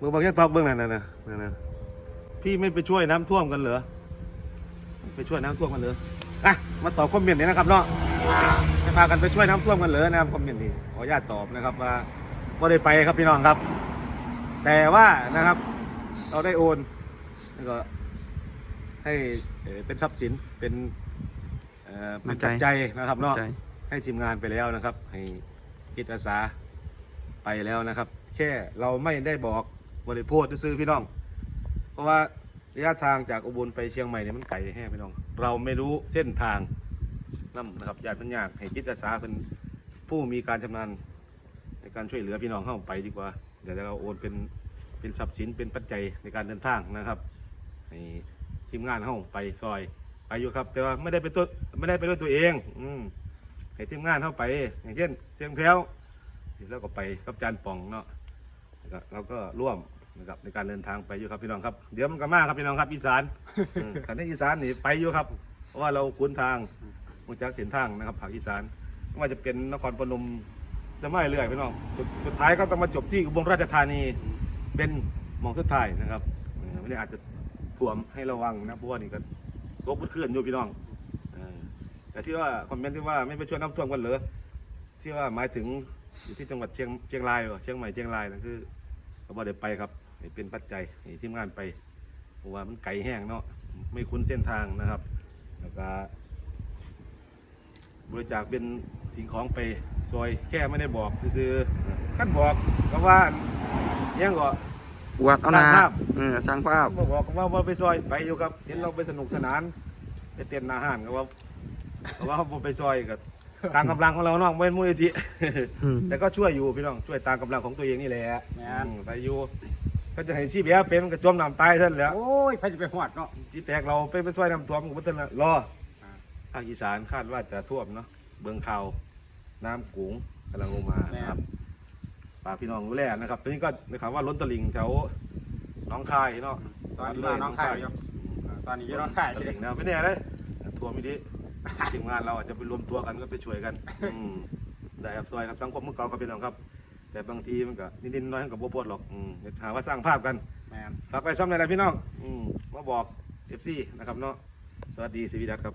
มือบางแค่ตอบเบื้องนั่นน่ะนะนั่นนะพี่ไม่ไปช่วยน้ำท่วมกันเหรอไปช่วยน้ำท่วมกันเหรออะมาตอบคอมเมนต์หน่อยนะครับเนาะจะพากันไปช่วยน้ำท่วมกันเหรอนะครับคอมเมนต์นี้ขออนุญาตตอบนะครับว่าว่าได้ไปครับพี่น้องครับ แต่ว่านะครับ เราได้โอนแล้วก็ ให้เอ่อเป็นทรัพย์สินเป็นเอ่อเป็นปัจจัยนะครับเนาะ ใจให้ทีมงานไปแล้วนะครับ ให้จิตอาสาไปแล้วนะครับ แค่เราไม่ได้บอก บริโภคซื้อพี่น้อง เพราะว่าระยะทางจากอุบลไปเชียงใหม่เนี่ยมันไกลแห้พี่น้อง เราไม่รู้เส้นทางนั่นนะครับญาติมันยากให้จิตอาสาเป็นผู้มีการชำนาญในการช่วยเหลือพี่น้องเข้าไปดีกว่า เดี๋ยวเราโอนเป็นเป็นทรัพย์สินเป็นปัจจัยในการเดินทางนะครับให้ทีมงานเข้าไปซอยไปอยู่ครับ แต่ว่าไม่ได้ไปตัวไม่ได้ไปด้วยตัวเอง อืมให้ทีมงานเข้าไป อย่างเช่นเชียงแพ้วแล้วก็ไปกับจานป่องเนาะแล้วเราก็ร่วม นะครับในการเดินทางไปอยู่ครับพี่น้องครับ เดี๋ยวมันก็มาครับพี่น้องครับอีสานอืมขันในอีสานนี่ไปอยู่ครับ เพราะว่าเราคุ้นทางมูจักเส้นทางนะครับภาคอีสานไม่ว่าจะเป็นนครพนมจะไม่เรื่อยพี่น้องสุดสุดท้ายก็ต้องมาจบที่อุบลราชธานีเป็นหมองสุดท้ายนะครับเออไม่ได้อาจจะท่วมให้ระวังนะเพราะว่านี่ก็ตกเคลื่อนอยู่พี่น้องเออแต่ที่ว่าคอมเมนต์ที่ว่าไม่ไปช่วยน้ำท่วมกันเหรอที่ว่าหมายถึงอยู่ที่จังหวัดเชียงเชียงรายเหรอเชียงใหม่เชียงรายนั่นคือ เขาบอกเดี๋ยวไปครับให้เป็นปัจจัยให้ทีมงานไปเพราะว่ามันไกลแห้งเนาะไม่คุ้นเส้นทางนะครับแล้วก็บริจาคเป็นสิ่งของไปซอยแค่ไม่ได้บอกซื้อๆขั้นบอกก็ว่ายังก็อวดเอานาสร้างภาพเออสร้างภาพบอกบอกว่าว่าไปซอยไปอยู่ครับเห็นเราไปสนุกสนานไปเต้นอาหารก็ว่าก็ว่าเขาไปซอยกับ ตามกำลังของเราเนาะไม่เป็นมูลนิธิอืมแต่ก็ช่วยอยู่พี่น้องช่วยตามกำลังของตัวเองนี่แหละแม่น อืมไปอยู่ก็จะให้ชีพแย่เป็นมันก็จมน้ำตายท่านแหล้วโอ้ยใครจะไปหอดเนาะ จีแตกเราไปไปช่วยน้ำท่วมกับท่านละรออ่าภาคอีสานคาดว่าจะท่วมเนาะเบืองเขาวน้ำกุงกำลังลงมานะครับฝากพี่น้องรู้แลนะครับตอนนี้ก็ได้ข่าวว่าล้นตลิ่งแถวหน้องคายเนาะตอนนี้มาน้องไข่อยู่อ่าตอนนี้อยู่น้องไข่ตลิ่งนะไม่แน่เลยทัวร์ไม่ดี ทีมงานเราอาจจะไปรวมตัวกันก็ไปช่วยกันอืมได้ครับซอยครับสังคมเมื่อก่อนครับพี่น้องครับ แต่บางทีมันก็นิดๆน้อยๆกับโบปวดหรอกอืมเดี๋ยวหาว่าสร้างภาพกันแมนฝากไปซ้ำในอะไรพี่น้องอืมมาบอกเอฟซีนะครับเนาะสวัสดีสวีดัสครับ